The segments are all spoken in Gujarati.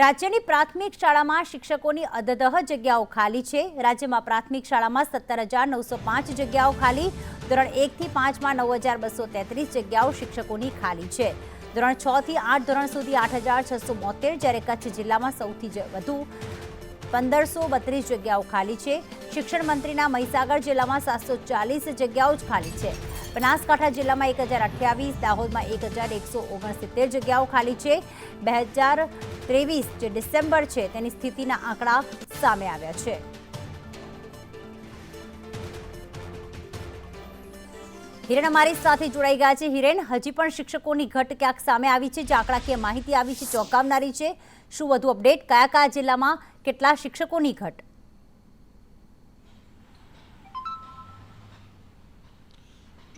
રાજ્યની પ્રાથમિક શાળામાં શિક્ષકોની અધદહ જગ્યાઓ ખાલી છે. રાજ્યમાં પ્રાથમિક શાળામાં સત્તર હજાર નવસો પાંચ જગ્યાઓ ખાલી. ધોરણ એકથી પાંચમાં નવ હજાર બસો તેત્રીસ જગ્યાઓ શિક્ષકોની ખાલી છે. ધોરણ છ થી આઠ ધોરણ સુધી આઠ હજાર છસો બોતેર જ્યારે કચ્છ જિલ્લામાં સૌથી વધુ પંદરસો બત્રીસ જગ્યાઓ ખાલી છે. શિક્ષણ મંત્રીના મહીસાગર જિલ્લામાં સાતસો ચાલીસ જગ્યાઓ જ ખાલી છે. બનાસકાંઠા જિલ્લામાં એક હજાર અઠ્યાવીસ, દાહોદમાં એક હજાર એકસો ઓગણસિત્તેર જગ્યાઓ ખાલી છે. બે હજાર ત્રેવીસ જે ડિસેમ્બર છે, તેની સ્થિતિના આંકડા સામે આવ્યા છે. હિરેન અમારી સાથે જોડાઈ ગયા છે. હિરેન, હજી પણ શિક્ષકોની ઘટ ક્યાંક સામે આવી છે? જે આંકડાકીય માહિતી આવી છે, ચોંકાવનારી છે. શું વધુ અપડેટ? કયા કયા જિલ્લામાં કેટલા શિક્ષકોની ઘટ?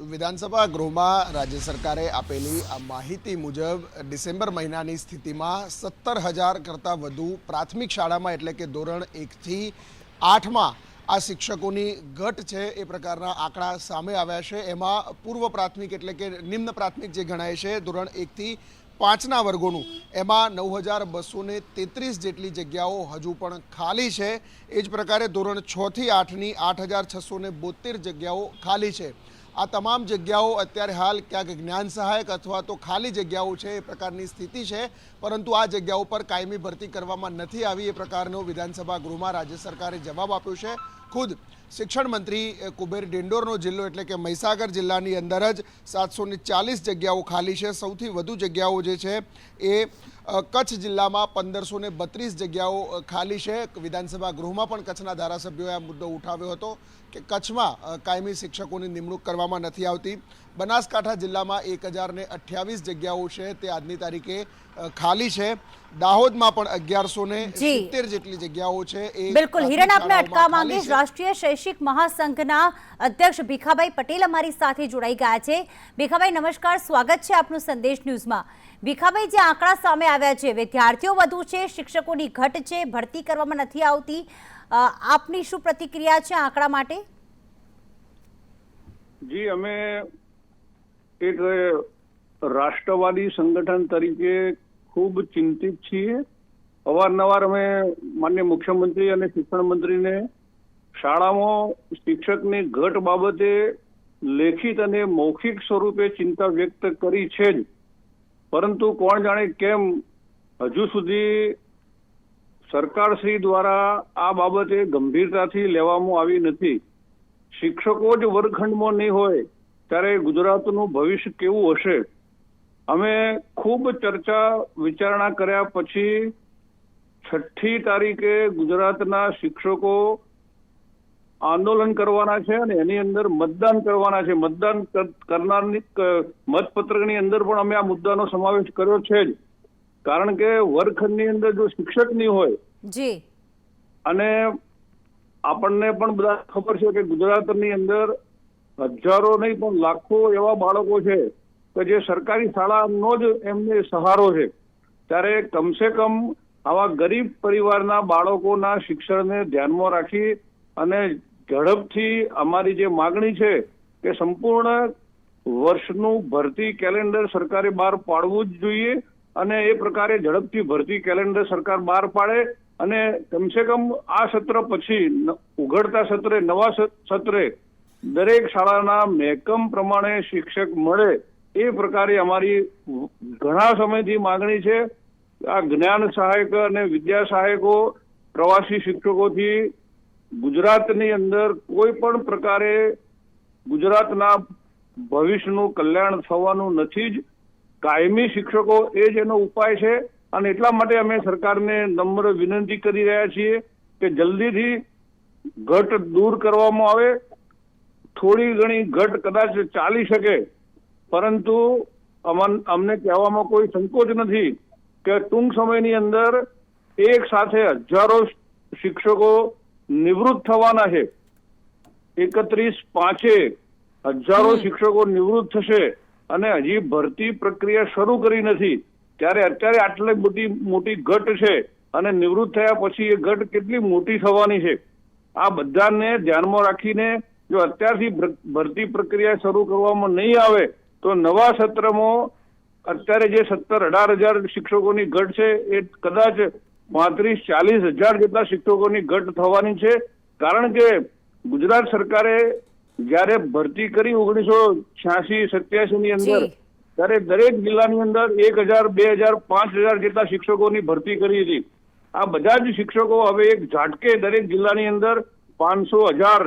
વિધાનસભા ગૃહમાં રાજ્ય સરકારે આપેલી આ માહિતી મુજબ ડિસેમ્બર મહિનાની સ્થિતિમાં સત્તર હજાર કરતાં વધુ પ્રાથમિક શાળામાં એટલે કે ધોરણ એકથી આઠમાં આ શિક્ષકોની ઘટ છે એ પ્રકારના આંકડા સામે આવ્યા છે. એમાં પૂર્વ પ્રાથમિક એટલે કે નિમ્ન પ્રાથમિક જે ગણાય છે ધોરણ એકથી પાંચના વર્ગોનું, એમાં નવ હજાર બસો તેત્રીસ જેટલી જગ્યાઓ હજુ પણ ખાલી છે. એ જ પ્રકારે ધોરણ છથી આઠની આઠ હજાર છસો બોતેર જગ્યાઓ ખાલી છે. આ તમામ જગ્યાઓ અત્યારે હાલ ક્યાંક જ્ઞાન સહાયક અથવા તો ખાલી જગ્યાઓ છે એ પ્રકારની સ્થિતિ છે, પરંતુ આ જગ્યાઓ પર કાયમી ભરતી કરવામાં નથી આવી એ પ્રકારનો વિધાનસભા ગૃહમાં રાજ્ય સરકારે જવાબ આપ્યો છે. ખુદ શિક્ષણ મંત્રી કુબેર ડિંડોરનો જિલ્લો એટલે કે મહીસાગર જિલ્લાની અંદર જ સાતસો ચાલીસ જગ્યાઓ ખાલી છે. સૌથી વધુ જગ્યાઓ જે છે એ કચ્છ જિલ્લામાં પંદરસો બત્રીસ જગ્યાઓ ખાલી છે. વિધાનસભા ગૃહમાં પણ કચ્છના ધારાસભ્યોએ આ મુદ્દો ઉઠાવ્યો હતો કે કચ્છમાં કાયમી શિક્ષકોની નિમણૂક કરવામાં નથી આવતી. બનાસકાંઠા જિલ્લામાં એક હજાર અઠ્યાવીસ જગ્યાઓ છે. તે આજની તારીખે ખાલી છે. દાહોદમાં પણ અગિયારસો ને સિત્તેર જેટલી જગ્યાઓ છે બિલકુલ. હિરણ આપને અટકાવવા માંગીશ. રાષ્ટ્રીય શૈક્ષિક મહાસંઘના અધ્યક્ષ ભીખાભાઈ પટેલ અમારી સાથે જોડાઈ ગયા છે. ભીખાભાઈ નમસ્કાર. સ્વાગત છે આપનું સંદેશ ન્યૂઝમાં. ભીખાભાઈ જે આંકડા સામે આવ્યા છે વિદ્યાર્થીઓ વધુ છે શિક્ષકોની ઘટ છે ભરતી કરવામાં નથી આવતી. આપની શું પ્રતિક્રિયા છે આંકડા માટે? જી અમે એક રાષ્ટ્રવાદી સંગઠન તરીકે ખૂબ ચિંતિત છીએ. અવારનવાર અમે માન્ય મુખ્યમંત્રી અને શિક્ષણ મંત્રીને શાળામાં શિક્ષકની ઘટ બાબતે લેખિત અને મૌખિક સ્વરૂપે ચિંતા વ્યક્ત કરી છે જ. પરંતુ કોણ જાણે કેમ હજુ સુધી સરકારશ્રી દ્વારા આ બાબતે ગંભીરતાથી લેવામાં આવી નથી. શિક્ષકો જ વર્ગખંડમાં નહીં હોય, ત્યારે ગુજરાતનું ભવિષ્ય કેવું હશે? અમે ખૂબ ચર્ચા વિચારણા કર્યા પછી છઠ્ઠી તારીખે ગુજરાતના શિક્ષકો આંદોલન કરવાના છે અને એની અંદર મતદાન કરવાના છે. મતદાન કરનારની મતપત્રકની અંદર પણ અમે આ મુદ્દાનો સમાવેશ કર્યો છે જ. કારણ કે વર્ગખંડની અંદર જો શિક્ષક નહીં હોય જી. અને આપણને પણ બધા ખબર છે કે ગુજરાતની અંદર હજારો નહીં પણ લાખો એવા બાળકો છે કે જે સરકારી શાળાનો જ એમને સહારો છે, ત્યારે કમસે કમ આવા ગરીબ પરિવારના બાળકોના શિક્ષણને ધ્યાનમાં રાખી અને ઝડપથી અમારી જે માગણી છે કે સંપૂર્ણ વર્ષનું ભરતી કેલેન્ડર સરકારે બહાર પાડવું જ જોઈએ અને એ પ્રકારે ઝડપથી ભરતી કેલેન્ડર સરકાર બહાર પાડે અને કમસે કમ આ સત્ર પછી ઉઘડતા સત્રે, નવા સત્રે દરેક શાળાના મહેકમ પ્રમાણે શિક્ષક મળે એ પ્રકારે અમારી ઘણા સમયથી માગણી છે. આ જ્ઞાન સહાયક અને વિદ્યા સહાયકો, પ્રવાસી શિક્ષકોથી ગુજરાતની અંદર કોઈ પણ પ્રકારે ગુજરાતના ભવિષ્યનું કલ્યાણ થવાનું નથી જ. કાયમી શિક્ષકો એ જ એનો ઉપાય છે અને એટલા માટે અમે સરકારને નમ્ર વિનંતી કરી રહ્યા છીએ કે જલ્દીથી ઘટ દૂર કરવામાં આવે. થોડી ઘણી ઘટ કદાચ ચાલી શકે પરંતુ અમન કહેવામાં કોઈ સંકોચ નથી કે ટૂંક સમયની અંદર એક સાથે હજારો શિક્ષકો નિવૃત્ત થવાના છે. એકત્રીસ પાંચે હજારો શિક્ષકો નિવૃત્ત થશે અને હજી ભરતી પ્રક્રિયા શરૂ કરી નથી. ત્યારે અત્યારે આટલી મોટી મોટી ઘટ છે અને નિવૃત્ત થયા પછી એ ઘટ કેટલી મોટી થવાની છે. આ બધાને ધ્યાનમાં રાખીને જો અત્યારથી ભરતી પ્રક્રિયા શરૂ કરવામાં નહીં આવે તો નવા સત્રમાં અત્યારે જે સત્તર અઢાર હજાર શિક્ષકોની ઘટ છે એ કદાચ પાંત્રીસ ચાલીસ હજાર જેટલા શિક્ષકોની ઘટ થવાની છે. કારણ કે ગુજરાત સરકારે જ્યારે ભરતી કરી ઓગણીસો છ્યાસી સત્યાસી ની અંદર ત્યારે દરેક જિલ્લાની અંદર એક હજાર બે હજાર પાંચ હજાર જેટલા શિક્ષકોની ભરતી કરી હતી. આ બધા જ શિક્ષકો હવે એક ઝાટકે દરેક જિલ્લાની અંદર પાંચસો હજાર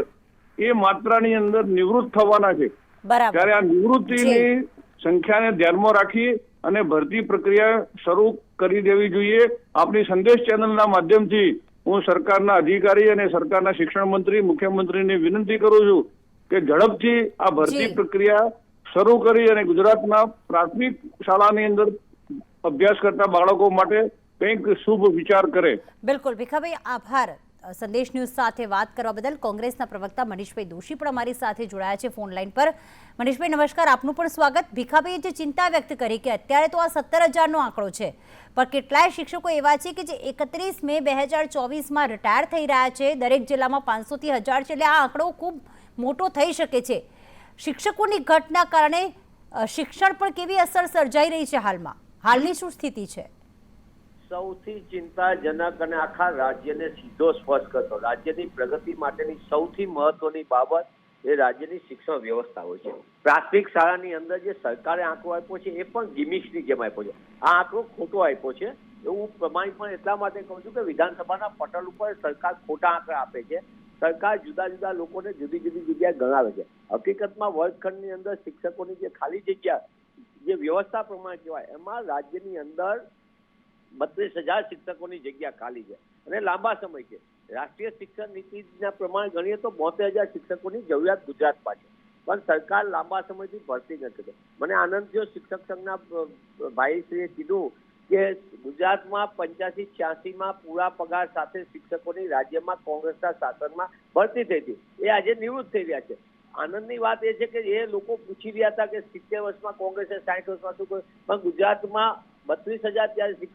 એ માત્રાની અંદર નિવૃત્ત થવાના છે. બરાબર. ત્યારે આ નિવૃત્તિની સંખ્યાને ધ્યાનમાં રાખી અને ભરતી પ્રક્રિયા શરૂ કરી દેવી જોઈએ. આપણી સંદેશ ચેનલના માધ્યમથી હું સરકારના અધિકારી અને સરકારના શિક્ષણ મંત્રી મુખ્યમંત્રીને વિનંતી કરું છું કે ઝડપથી આ ભરતી પ્રક્રિયા શરૂ કરી અને ગુજરાતના પ્રાથમિક શાળાની અંદર અભ્યાસ કરતા બાળકો માટે કંઈક શુભ વિચાર કરે. બિલકુલ ભીખાભાઈ આભાર. સંદેશ ન્યૂઝ સાથે વાત કરવા બદલ કોંગ્રેસના પ્રવક્તા મનીષભાઈ દોશી પણ અમારી સાથે જોડાયા છે ફોન લાઈન પર. મનીષભાઈ, નમસ્કાર. આપનું પણ સ્વાગત. ભીખાભાઈએ જે ચિંતા વ્યક્ત કરી કે અત્યારે તો આ સત્તર હજારનો આંકડો છે, પણ કેટલાય શિક્ષકો એવા છે કે જે એકત્રીસ મે બે હજાર ચોવીસમાં રિટાયર થઈ રહ્યા છે. દરેક જિલ્લામાં પાંચસોથી હજાર છે. એટલે આ આંકડો ખૂબ મોટો થઈ શકે છે. શિક્ષકોની ઘટના કારણે શિક્ષણ પર કેવી અસર સર્જાઈ રહી છે હાલમાં? હાલની શું સ્થિતિ છે? સૌથી ચિંતાજનક અને આખા રાજ્યને સીધો સ્પર્શ કરતો. રાજ્યની પ્રગતિ માટેની સૌથી મહત્વની બાબત એ રાજ્યની શિક્ષણ વ્યવસ્થા હોય છે. પ્રાથમિક શાળાની અંદર જે સરકારે આંકડો આપ્યો છે, એ પણ ગિમિક્સની જેમ આપ્યો છે. આ આંકડો ખોટો આપ્યો છે. એવું પ્રમાણિત પણ એટલા માટે કહું છું કે વિધાનસભાના પટલ ઉપર સરકાર ખોટા આંકડા આપે છે. સરકાર જુદા જુદા લોકોને જુદી જુદી જગ્યાએ ગણાવે છે. હકીકતમાં વર્ગખંડની અંદર શિક્ષકોની જે ખાલી જગ્યા, જે વ્યવસ્થા પ્રમાણે કહેવાય, એમાં રાજ્યની અંદર બત્રીસ હજાર શિક્ષકોની જગ્યા ખાલી છે અને લાંબા સમય છે. રાષ્ટ્રીય શિક્ષણ નીતિના પ્રમાણે ગણીએ તો બોતેર હજાર શિક્ષકોની જરૂરિયાત ગુજરાતમાં છે. પણ સરકાર લાંબા સમયથી ભરતી નથી કરતી. મને આનંદ થયો શિક્ષક સંઘના ભાઈશ્રીએ કીધું કે ગુજરાતમાં પંચ્યાસી છ્યાસીમાં પૂરા પગાર સાથે શિક્ષકોની રાજ્યમાં કોંગ્રેસના શાસનમાં ભરતી થઈ હતી. એ આજે નિવૃત્ત થઈ રહ્યા છે. આનંદની વાત એ છે કે એ લોકો પૂછી રહ્યા હતા કે સિત્તેર વર્ષમાં કોંગ્રેસે સાઠ વર્ષમાં શું કર્યું? પણ ગુજરાતમાં બત્રીસ હજાર ત્યારે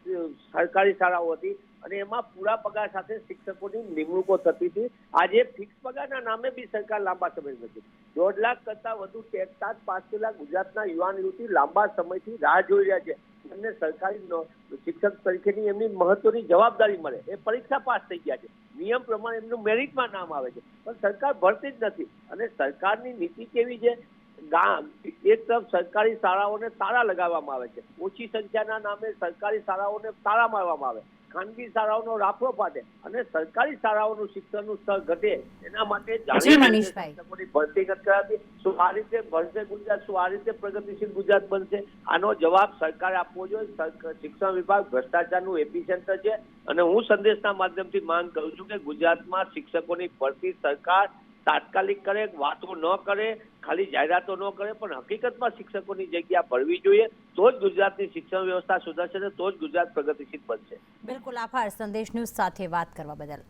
સરકારી શાળાઓ હતી અને એમાં પૂરા પગાર સાથે શિક્ષકોની નિમણૂકો થતી હતી. આજે ફિક્સ પગારના નામે બી સરકાર લાંબા સમય નથી દોઢ લાખ કરતા વધુ ટેક્સાત પાંચ લાખ ગુજરાતના યુવાન યુવતી લાંબા સમયથી રાહ જોઈ રહ્યા છે. એમને સરકારી શિક્ષક તરીકેની એમની મહત્વની જવાબદારી મળે. એ પરીક્ષા પાસ થઈ ગયા છે. નિયમ પ્રમાણે એમનું મેરિટમાં નામ આવે છે. પણ સરકાર ભરતી જ નથી. અને સરકારની નીતિ કેવી છે? ગામ એક તરફ સરકારી શાળાઓને તાળા લગાવવામાં આવે છે. ઓછી સંખ્યાના નામે સરકારી શાળાઓને તાળા મારવામાં આવે. ખાનગી શાળાઓનો રાફડો ફાટે અને સરકારી શાળાઓનું શિક્ષણનું સ્તર ઘટે. એના માટે ભરતી કરાવી શું આ રીતે ભણશે ગુજરાત? શું આ રીતે પ્રગતિશીલ ગુજરાત બનશે? આનો જવાબ સરકારે આપવો જોઈએ. શિક્ષણ વિભાગ ભ્રષ્ટાચારનું એપિસેન્ટર છે. અને હું સંદેશના માધ્યમથી માંગ કરું છું કે ગુજરાતમાં શિક્ષકોની ભરતી સરકાર તાત્કાલિક કરે, વાતો ન કરે, ખાલી જાહેરાતો ન કરે, પણ હકીકતમાં શિક્ષકોની જગ્યા ભરવી જોઈએ. તો જ ગુજરાતની શિક્ષણ વ્યવસ્થા સુધરશે ને તો જ ગુજરાત પ્રગતિશીલ બનશે. બિલકુલ, આભાર. સંદેશ ન્યૂઝ સાથે વાત કરવા બદલ.